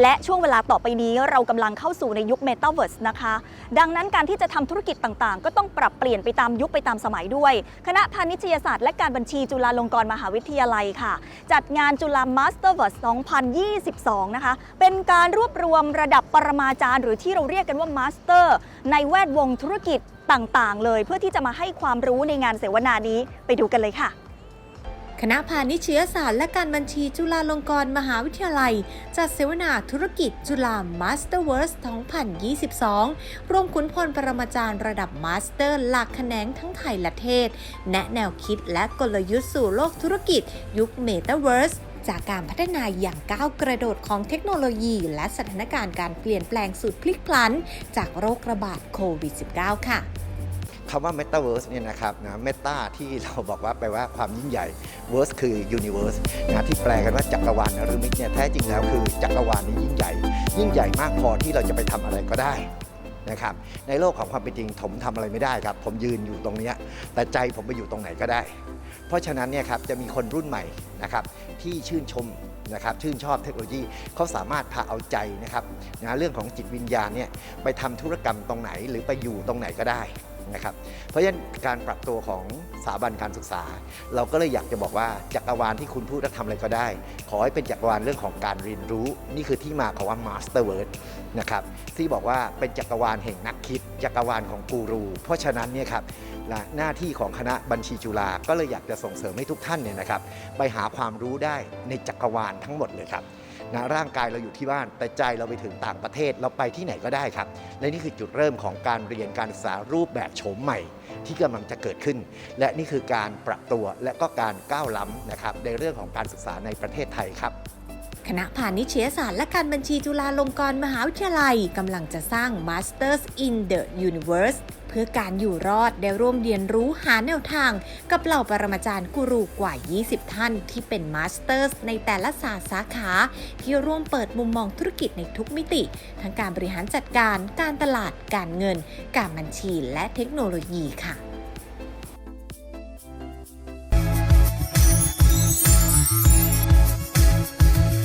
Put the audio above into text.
และช่วงเวลาต่อไปนี้เรากำลังเข้าสู่ในยุค Metaverse นะคะ ดังนั้นการที่จะทำธุรกิจต่างๆ ก็ต้องปรับเปลี่ยนไปตามยุคไปตามสมัยด้วย คณะพาณิชยศาสตร์และการบัญชีจุฬาลงกรณ์มหาวิทยาลัยค่ะ จัดงานจุฬา Masterverse 2022 นะคะ เป็นการรวบรวมระดับปรมาจารย์ หรือที่เราเรียกกันว่า Master ในแวดวงธุรกิจต่างๆ เลย เพื่อที่จะมาให้ความรู้ในงานเสวนานี้ไปดูกันเลยค่ะ คณะพาณิชยศาสตร์และการบัญชีจุฬาลงกรณ์มหาวิทยาลัย จัดเสวนาธุรกิจจุฬา Masterverse 2022 รวมขุนพลปรมาจารย์ระดับมาสเตอร์หลักแขนงทั้งไทยและเทศ แนะแนวคิดและกลยุทธ์สู่โลกธุรกิจ ยุค Metaverse จากการพัฒนาอย่างก้าวกระโดดของเทคโนโลยี และสถานการณ์การเปลี่ยนแปลงสุดพลิกพลัน จากโรคระบาดโควิด -19 ค่ะ คำว่า Metaverse เนี่ยนะครับนะ Meta ที่เราบอกว่าแปลว่าความยิ่งใหญ่ Verse คือ Universe นะที่แปลกันว่าจักรวาลนรือมิตเนี่ยแท้จริงแล้วคือจักรวาลนี้ยิ่งใหญ่ ยิ่งใหญ่มากพอที่เราจะไปทำอะไรก็ได้นะครับในโลกของความเป็นจริงผมทำอะไรไม่ได้ครับ ผมยืนอยู่ตรงนี้แต่ใจผมไปอยู่ตรงไหนก็ได้ เพราะฉะนั้นเนี่ยครับจะมีคนรุ่นใหม่นะครับที่ชื่นชมนะครับชื่นชอบเทคโนโลยีเขาสามารถพาเอาใจนะครับนะเรื่องของจิตวิญญาณเนี่ยไปทำธุรกรรมตรงไหนหรือไปอยู่ตรงไหนก็ได้ นะครับ เพราะฉะนั้นการปรับตัวของสถาบันการศึกษา เราก็เลยอยากจะบอกว่าจักรวาลที่คุณพูดและทำอะไรก็ได้ ขอให้เป็นจักรวาลเรื่องของการเรียนรู้ นี่คือที่มาของว่า Master Word นะครับที่บอกว่าเป็นจักรวาลแห่งนักคิด จักรวาลของกูรู เพราะฉะนั้นเนี่ยครับหน้าที่ของคณะบัญชีจุฬาก็เลยอยากจะส่งเสริมให้ทุกท่านเนี่ยนะครับ ไปหาความรู้ได้ในจักรวาลทั้งหมดเลยครับ นะร่างกายเราอยู่ที่บ้าน แต่ใจเราไปถึงต่างประเทศเราไปที่ไหนก็ได้ครับ และนี่คือจุดเริ่มของการเรียนการศึกษารูปแบบโฉมใหม่ ที่กำลังจะเกิดขึ้น และนี่คือการปรับตัวและก็การก้าวล้ำนะครับในเรื่องของการศึกษาในประเทศไทยครับคณะพาณิชยศาสตร์และการบัญชีจุฬาลงกรณ์มหาวิทยาลัยกำลังจะสร้าง Masters in the Universe พื่อการอยู่รอดได้ร่วมเรียนรู้หาแนวทาง กับเหล่าปรมาจารย์กูรูกว่า 20 ท่านที่เป็นมาสเตอร์สในแต่ละศาสตร์สาขา ที่ร่วมเปิดมุมมองธุรกิจในทุกมิติ ทั้งการบริหารจัดการ การตลาด การเงิน การบัญชีและเทคโนโลยีค่ะ